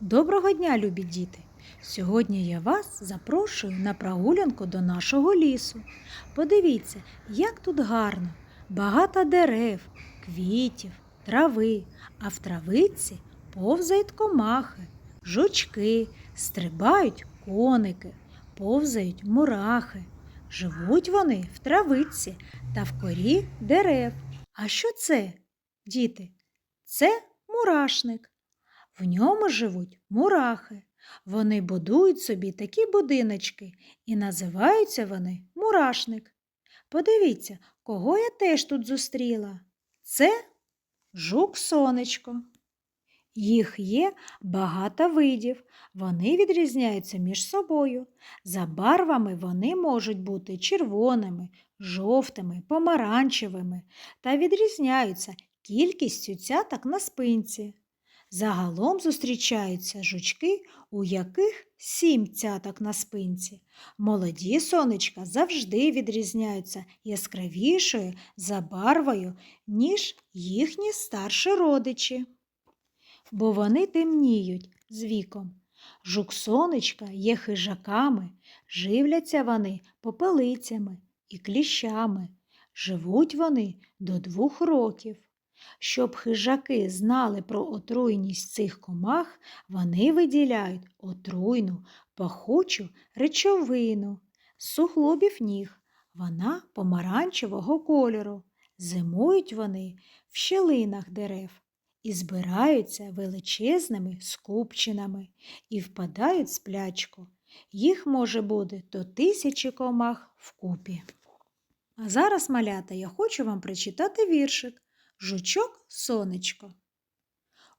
Доброго дня, любі діти! Сьогодні я вас запрошую на прогулянку до нашого лісу. Подивіться, як тут гарно, багато дерев, квітів, трави, а в травиці повзають комахи, жучки, стрибають коники, повзають мурахи. Живуть вони в травиці та в корі дерев. А що це, діти? Це мурашник. В ньому живуть мурахи. Вони будують собі такі будиночки і називаються вони мурашник. Подивіться, кого я теж тут зустріла. Це жук сонечко. Їх є багато видів. Вони відрізняються між собою. За барвами вони можуть бути червоними, жовтими, помаранчевими та відрізняються кількістю цяток на спинці. Загалом зустрічаються жучки, у яких сім цяток на спинці. Молоді сонечка завжди відрізняються яскравішою забарвою, ніж їхні старші родичі. Бо вони темніють з віком. Жук сонечка є хижаками, живляться вони попелицями і кліщами. Живуть вони до двох років. Щоб хижаки знали про отруйність цих комах, вони виділяють отруйну, пахучу речовину з суглобів ніг. Вона помаранчевого кольору. Зимують вони в щелинах дерев і збираються величезними скупчинами і впадають в сплячку. Їх може бути до тисячі комах вкупі. А зараз, малята, я хочу вам прочитати віршик. Жучок сонечко.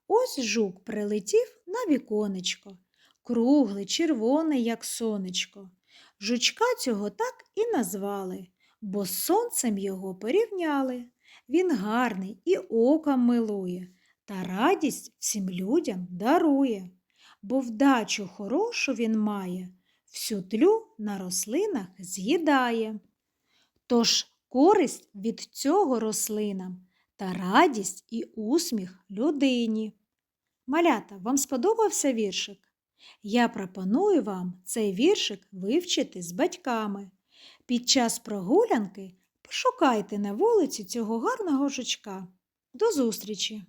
Ось жук прилетів на віконечко, круглий, червоний, як сонечко. Жучка цього так і назвали, бо з сонцем його порівняли. Він гарний і оком милує, та радість всім людям дарує, бо вдачу хорошу він має, всю тлю на рослинах з'їдає. Тож користь від цього рослинам та радість і усміх людині. Малята, вам сподобався віршик? Я пропоную вам цей віршик вивчити з батьками. Під час прогулянки пошукайте на вулиці цього гарного жучка. До зустрічі!